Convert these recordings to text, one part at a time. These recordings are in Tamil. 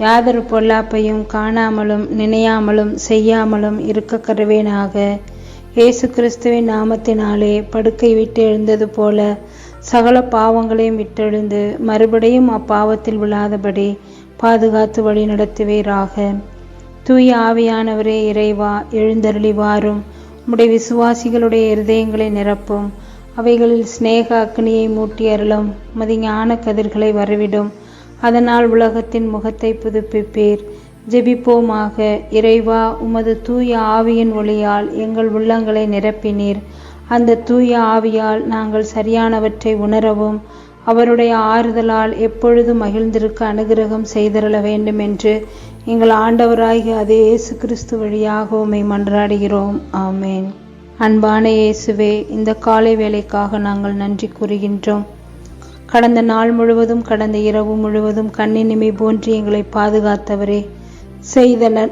யாதொரு பொல்லாப்பையும் காணாமலும் நினையாமலும் செய்யாமலும் இருக்க கருவேனாக. இயேசு கிறிஸ்துவின் நாமத்தினாலே படுக்கை விட்டு எழுந்தது போல சகல பாவங்களையும் விட்டெழுந்து மறுபடியும் அப்பாவத்தில் விழாதபடி பாதுகாத்து வழி நடத்துவீராக. தூய ஆவியானவரே இறைவா எழுந்தருளி வாரும் உம்முடைய விசுவாசிகளுடைய இருதயங்களை நிரப்பும். அவைகளில் சிநேக அக்னியை மூட்டி அருளும். மதிஞான கதிர்களை வரவிடும். அதனால் உலகத்தின் முகத்தை புதுப்பிப்பீர். ஜெபிப்போமாக. இறைவா உமது தூய ஆவியின் ஒளியால் எங்கள் உள்ளங்களை நிரப்பினீர். அந்த தூய ஆவியால் நாங்கள் சரியானவற்றை உணரவும் அவருடைய ஆறுதலால் எப்பொழுதும் மகிழ்ந்திருக்க அனுகிரகம் செய்தருள வேண்டும் என்று எங்கள் ஆண்டவராகிய அதே இயேசு கிறிஸ்து வழியாக உம்மை மன்றாடுகிறோம். ஆமேன். அன்பான இயேசுவே இந்த காலை வேலைக்காக நாங்கள் நன்றி கூறுகின்றோம். கடந்த நாள் முழுவதும் கடந்த இரவு முழுவதும் கண்ணினிமை போன்று எங்களை பாதுகாத்தவரே. செய்த நன்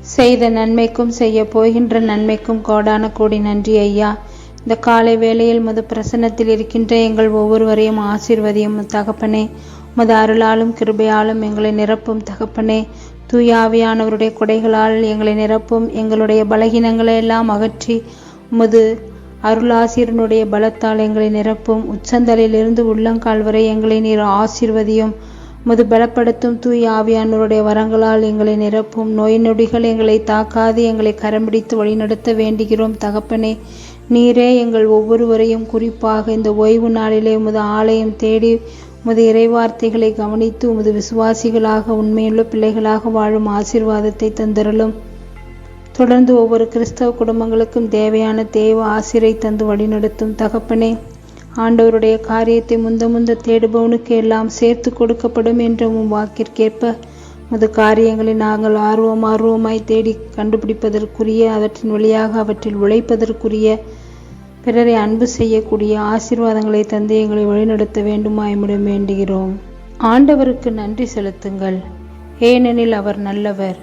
செய்த நன்மைக்கும் செய்ய போகின்ற நன்மைக்கும் கோடான கோடி நன்றி ஐயா. இந்த காலை வேளையில் மது பிரசன்னத்தில் இருக்கின்ற எங்கள் ஒவ்வொருவரையும் ஆசீர்வதியும் தகப்பனே. உமது அருளாலும் கிருபையாலும் எங்களை நிரப்பும் தகப்பனே. தூயாவியானவருடைய கொடைகளால் எங்களை நிரப்பும் எங்களுடைய பலகீனங்களை எல்லாம் அகற்றி உமது அருளாசிரியனுடைய பலத்தால் எங்களை நிரப்பும். உச்சந்தலையிலிருந்து உள்ளங்கால் வரை எங்களை நீர் ஆசிர்வதியும். முது பலப்படுத்தும் தூய் ஆவியானோருடைய வரங்களால் எங்களை நிரப்பும். நோய் நொடிகள் எங்களை தாக்காது எங்களை கரம்பிடித்து வழிநடத்த வேண்டுகிறோம். தகப்பனே நீரே எங்கள் ஒவ்வொருவரையும் குறிப்பாக இந்த ஓய்வு நாளிலே உமது ஆலயம் தேடி உமது இறைவார்த்தைகளை கவனித்து உமது விசுவாசிகளாக உண்மையுள்ள பிள்ளைகளாக வாழும் ஆசீர்வாதத்தை தந்தருளும். தொடர்ந்து ஒவ்வொரு கிறிஸ்தவ குடும்பங்களுக்கும் தேவையான தேவ ஆசிரை தந்து வழிநடத்தும் தகப்பனே ஆண்டவருடைய காரியத்தை முந்த முந்த தேடுபவனுக்கு எல்லாம் சேர்த்து கொடுக்கப்படும் என்ற உம் வாக்கிற்கேற்ப மது காரியங்களை நாங்கள் ஆர்வம் ஆர்வமாய் தேடி கண்டுபிடிப்பதற்குரிய அவற்றின் வழியாக அவற்றில் உழைப்பதற்குரிய பிறரை அன்பு செய்யக்கூடிய ஆசீர்வாதங்களை தந்து எங்களை வழிநடத்த வேண்டுமாயமிடம் வேண்டுகிறோம். ஆண்டவருக்கு நன்றி செலுத்துங்கள். ஏனெனில் அவர் நல்லவர்.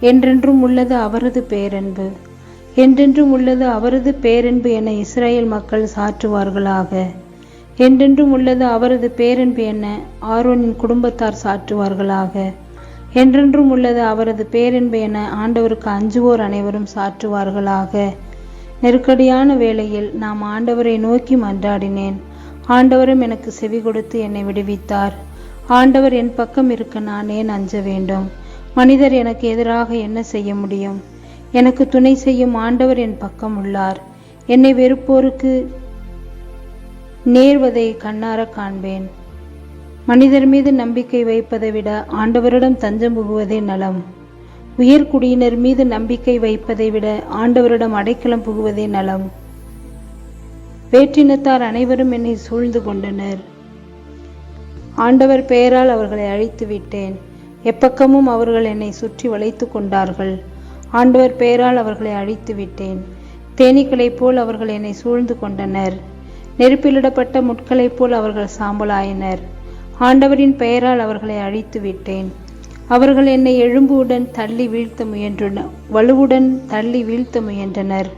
என்றென்றும் உள்ளது அவரது பேரன்பு. என்றென்றும் உள்ளது அவரது பேரன்பு என இஸ்ரேல் மக்கள் சாற்றுவார்களாக. என்றென்றும் உள்ளது அவரது பேரன்பு என ஆரோனின் குடும்பத்தார் சாற்றுவார்களாக. என்றென்றும் உள்ளது அவரது பேரன்பு என ஆண்டவருக்கு அஞ்சுவோர் அனைவரும் சாற்றுவார்களாக. நெருக்கடியான வேளையில் நாம் ஆண்டவரை நோக்கி மன்றாடினேன். ஆண்டவரும் எனக்கு செவி கொடுத்து என்னை விடுவித்தார். ஆண்டவர் என் பக்கம் இருக்க நான் ஏன் அஞ்ச வேண்டும் மனிதர் எனக்கு எதிராக என்ன செய்ய முடியும்? எனக்கு துணை செய்யும் ஆண்டவர் என் பக்கம் உள்ளார். என்னை வெறுப்போருக்கு நேர்வதை கண்ணார காண்பேன். மனிதர் மீது நம்பிக்கை வைப்பதை விட ஆண்டவரிடம் தஞ்சம் புகுவதே நலம். உயர்குடியினர் மீது நம்பிக்கை வைப்பதை விட ஆண்டவரிடம் அடைக்கலம் புகுவதே நலம். வேற்றினத்தார் அனைவரும் என்னை சூழ்ந்து கொண்டனர். ஆண்டவர் பெயரால் அவர்களை அழித்து விட்டேன் எப்பக்கமும் அவர்கள் என்னை சுற்றி வளைத்து கொண்டார்கள். ஆண்டவர் பெயரால் அவர்களை அழித்து விட்டேன். தேனீக்களைப் போல் அவர்கள் என்னை சூழ்ந்து கொண்டனர். நெருப்பிலிடப்பட்ட முட்களைப் போல் அவர்கள் சாம்பலாயினர். ஆண்டவரின் பெயரால் அவர்களை அழித்து விட்டேன். அவர்கள் என்னை எழும்புடன் தள்ளி வீழ்த்த முயன்றனர் வலுவுடன் தள்ளி வீழ்த்த முயன்றனர்.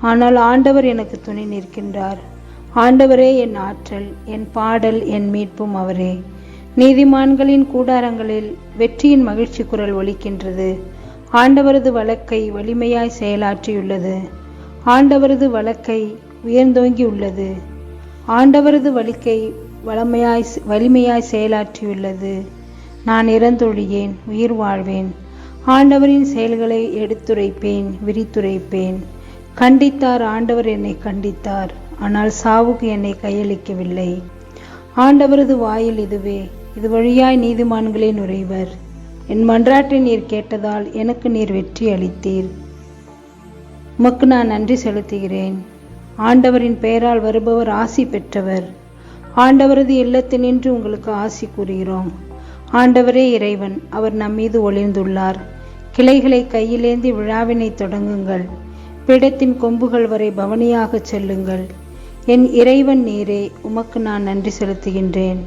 ஆனால் ஆண்டவர் எனக்கு துணை நிற்கின்றார். ஆண்டவரே என் ஆற்றல் என் பாடல் என் மீட்பும் அவரே. நீதிமான்களின் கூடாரங்களில் வெற்றியின் மகிழ்ச்சி குரல் ஒலிக்கின்றது. ஆண்டவரது வழக்கை வலிமையாய் செயலாற்றியுள்ளது. ஆண்டவரது வழக்கை உயர்ந்தோங்கி உள்ளது ஆண்டவரது வலிக்கை வளமையாய் வலிமையாய் செயலாற்றியுள்ளது. நான் இறந்தொழியேன் உயிர் வாழ்வேன். ஆண்டவரின் செயல்களை எடுத்துரைப்பேன் விரித்துரைப்பேன். கண்டித்தார் ஆண்டவர் என்னை கண்டித்தார் ஆனால் சாவுக்கு என்னை கையளிக்கவில்லை. ஆண்டவரது வாயில் இதுவே இது வழியாய் நீதிமான்களே நுழைவர். என் மன்றாட்டை நீர் கேட்டதால் எனக்கு நீர் வெற்றி அளித்தீர். உமக்கு நான் நன்றி செலுத்துகிறேன். ஆண்டவரின் பெயரால் வருபவர் ஆசி பெற்றவர். ஆண்டவரது இல்லத்தினின்று உங்களுக்கு ஆசி கூறுகிறோம். ஆண்டவரே இறைவன் அவர் நம்மீது ஒளிர்ந்துள்ளார். கிளைகளை கையிலேந்தி விழாவினை தொடங்குங்கள். பிடத்தின் கொம்புகள் வரை பவனியாகச் செல்லுங்கள். என் இறைவன் நீரே உமக்கு நான் நன்றி செலுத்துகின்றேன்.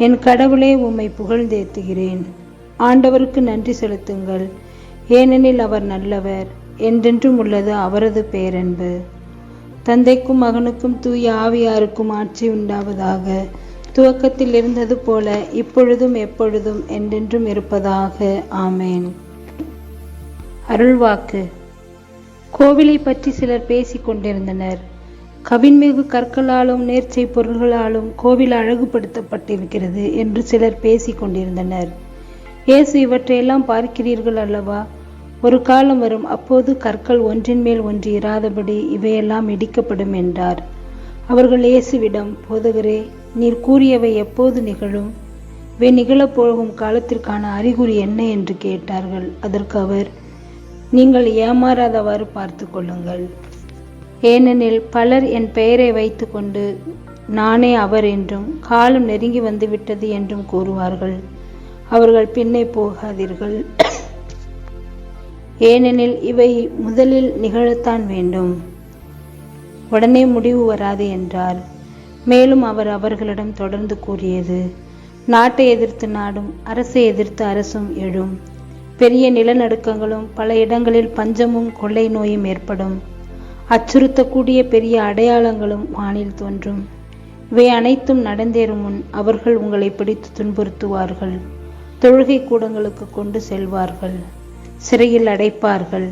என் கடவுளே உம்மை புகழ்ந்தேத்துகிறேன். ஆண்டவருக்கு நன்றி செலுத்துங்கள். ஏனெனில் அவர் நல்லவர் என்றென்றும் உள்ளது அவரது பேரன்பு. தந்தைக்கும் மகனுக்கும் தூய ஆவியாருக்கும் ஆட்சி உண்டாவதாக துவக்கத்தில் இருந்தது போல இப்பொழுதும் எப்பொழுதும் என்றென்றும் இருப்பதாக. ஆமேன். அருள்வாக்கு. கோவிலை பற்றி சிலர் பேசிக் கொண்டிருந்தனர். கவின்மிகு கற்களாலும் நேர்ச்சை பொருள்களாலும் கோவில் அழகுபடுத்தப்பட்டிருக்கிறது என்று சிலர் பேசிக் கொண்டிருந்தனர். இயேசு இவற்றையெல்லாம் பார்க்கிறீர்கள் அல்லவா? ஒரு காலம் வரும் அப்போது கற்கள் ஒன்றின் மேல் ஒன்று இராதபடி இவையெல்லாம் இடிக்கப்படும் என்றார். அவர்கள் இயேசுவிடம் போதகரே நீர் கூறியவை எப்போது நிகழும்? இவை நிகழப் போகும் காலத்திற்கான அறிகுறி என்ன? என்று கேட்டார்கள். அதற்கு அவர் நீங்கள் ஏமாறாதவாறு பார்த்து கொள்ளுங்கள். ஏனெனில் பலர் என் பெயரை வைத்துக்கொண்டு நானே அவர் என்றும் காலம் நெருங்கி வந்துவிட்டது என்றும் கூறுவார்கள். அவர்கள் பின்னே போகாதீர்கள். ஏனெனில் இவை முதலில் நிகழத்தான் வேண்டும். உடனே முடிவு வராது என்றார். மேலும் அவர் அவர்களிடம் தொடர்ந்து கூறியது நாட்டை எதிர்த்து நாடும் அரசை எதிர்த்து அரசும் எழும். பெரிய நிலநடுக்கங்களும் பல இடங்களில் பஞ்சமும் கொள்ளை நோயும் ஏற்படும். அச்சுறுத்தக்கூடிய பெரிய அடையாளங்களும் வானில் தோன்றும். இவை அனைத்தும் நடந்தேறும் முன் அவர்கள் உங்களை பிடித்து துன்புறுத்துவார்கள். தொழுகை கூடங்களுக்கு கொண்டு செல்வார்கள். சிறையில் அடைப்பார்கள்.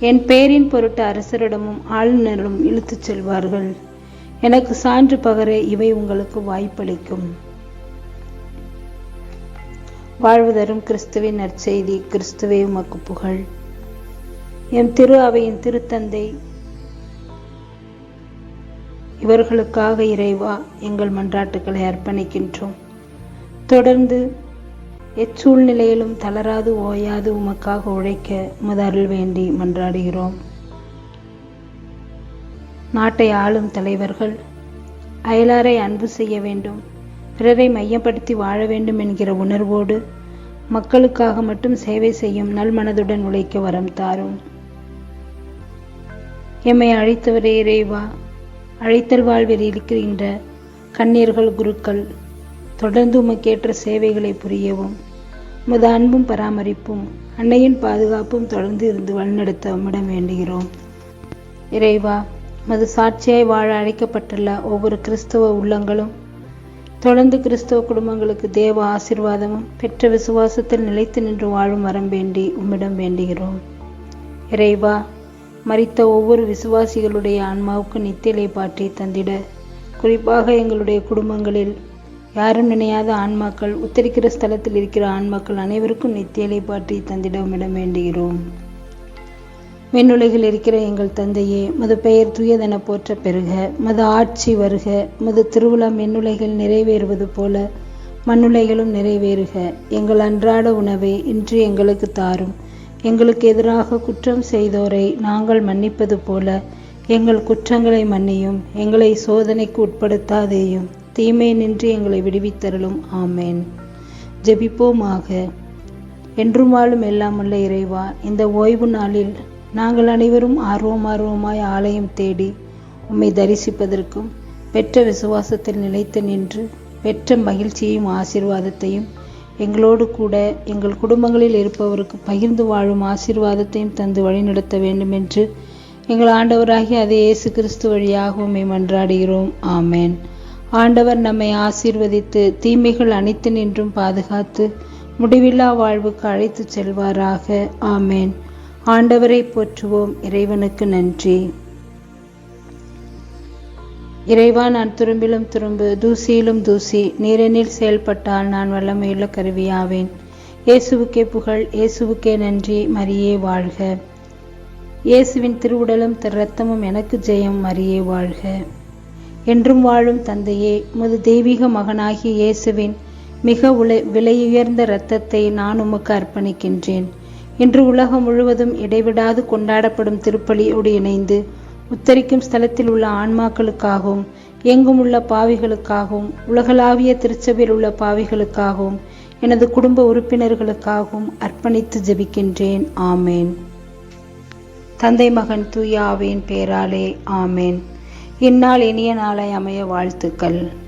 என் பெயரின் பொருட்டு அரசரிடமும் ஆளுநரும் இழுத்துச் செல்வார்கள். எனக்கு சான்று பகர இவை உங்களுக்கு வாய்ப்பளிக்கும். வாழ்வு தரும் கிறிஸ்துவின் நற்செய்தி கிறிஸ்துவே உமக்கு புகழ். எம் திரு அவையின் திருத்தந்தை இவர்களுக்காக இறைவா எங்கள் மன்றாட்டுக்களை அர்ப்பணிக்கின்றோம். தொடர்ந்து எச்சூழ்நிலையிலும் தளராது ஓயாது உமக்காக உழைக்க முதல் வேண்டி மன்றாடுகிறோம். நாட்டை ஆளும் தலைவர்கள் அயலாரை அன்பு செய்ய வேண்டும் பிறரை மையப்படுத்தி வாழ வேண்டும் என்கிற உணர்வோடு மக்களுக்காக மட்டும் சேவை செய்யும் நல்மனதுடன் உழைக்க வரம் தாரும். எம்மை அழைத்தவரே இறைவா அழைத்தல் வாழ்வில் இருக்கின்ற கண்ணீர்கள் குருக்கள் தொடர்ந்து உமக்கேற்ற சேவைகளை புரியவும் உமது அன்பும் பராமரிப்பும் அன்னையின் பாதுகாப்பும் தொடர்ந்து இருந்து வழிநடத்த உம்மிடம் வேண்டுகிறோம். இறைவா மது சாட்சியாய் வாழ அழைக்கப்பட்டுள்ள ஒவ்வொரு கிறிஸ்தவ உள்ளங்களும் தொடர்ந்து கிறிஸ்தவ குடும்பங்களுக்கு தேவ ஆசிர்வாதமும் பெற்ற விசுவாசத்தில் நிலைத்து நின்று வாழும் வரம் வேண்டி உம்மிடம் வேண்டுகிறோம். இறைவா மறித்த ஒவ்வொரு விசுவாசிகளுடைய ஆன்மாவுக்கு நித்தியலை பாற்றி தந்திட. குறிப்பாக எங்களுடைய குடும்பங்களில் யாரும் நினையாத ஆன்மாக்கள் உத்தரிக்கிற ஸ்தலத்தில் இருக்கிற ஆன்மாக்கள் அனைவருக்கும் நித்தியலை பாற்றி தந்திடமிடம் வேண்டுகிறோம். விண்ணுலகில் இருக்கிற எங்கள் தந்தையே மது பெயர் துயதென போற்ற பெருக மது ஆட்சி வருக மது திருவிழா மென்னுலைகள் நிறைவேறுவது போல மண்ணுலைகளும் நிறைவேறுக. எங்கள் அன்றாட உணவை இன்று எங்களுக்கு தாரும். எங்களுக்கு எதிராக குற்றம் செய்தோரை நாங்கள் மன்னிப்பது போல எங்கள் குற்றங்களை மன்னியும் எங்களை சோதனைக்கு உட்படுத்தாதேயும். தீமை நின்று எங்களை விடுவித்தருளும். ஆமேன். ஜெபிப்போமாக. என்றும் வாழும் எல்லாம் உள்ள இறைவா இந்த ஓய்வு நாளில் நாங்கள் அனைவரும் ஆர்வம் ஆர்வமாய் ஆலயம் தேடி உம்மை தரிசிப்பதற்கும் பெற்ற விசுவாசத்தில் நிலைத்து நின்று பெற்ற மகிழ்ச்சியையும் ஆசீர்வாதத்தையும் எங்களோடு கூட எங்கள் குடும்பங்களில் இருப்பவருக்கு பகிர்ந்து வாழும் ஆசீர்வாதத்தையும் தந்து வழிநடத்த வேண்டும் என்று எங்கள் ஆண்டவராகி அதே இயேசு கிறிஸ்து வழியாக உம்மை மன்றாடுகிறோம். ஆமேன். ஆண்டவர் நம்மை ஆசீர்வதித்து தீமைகள் அனைத்து நின்றும் பாதுகாத்து முடிவில்லா வாழ்வுக்கு அழைத்துச் செல்வாராக. ஆமேன். ஆண்டவரை போற்றுவோம். இறைவனுக்கு நன்றி. இறைவா நான் துரும்பிலும் துரும்பு தூசியிலும் தூசி நீரெனில் செயல்பட்டால் நான் வல்லமையுள்ள கருவியாவேன். இயேசுவுக்கே புகழ் இயேசுவுக்கே நன்றி மரியே வாழ்க. இயேசுவின் திருவுடலும் திருரத்தமும் எனக்கு ஜெயம் மரியே வாழ்க. என்றும் வாழும் தந்தையே உமது தெய்வீக மகனாகிய இயேசுவின் மிக உலை விலையுயர்ந்த இரத்தத்தை நான் உமக்கு அர்ப்பணிக்கின்றேன். இன்று உலகம் முழுவதும் இடைவிடாது கொண்டாடப்படும் திருப்பலியோடு இணைந்து உத்தரிக்கும் ஸ்தலத்தில் உள்ள ஆன்மாக்களுக்காகவும் எங்கும் உள்ள பாவிகளுக்காகவும் உலகளாவிய திருச்சபையில் உள்ள பாவிகளுக்காகவும் எனது குடும்ப உறுப்பினர்களுக்காகவும் அர்ப்பணித்து ஜெபிக்கின்றேன். ஆமேன். தந்தை மகன் தூயாவின் பேராலே ஆமேன். இந்நாள் இனிய நாளை அமைய வாழ்த்துக்கள்.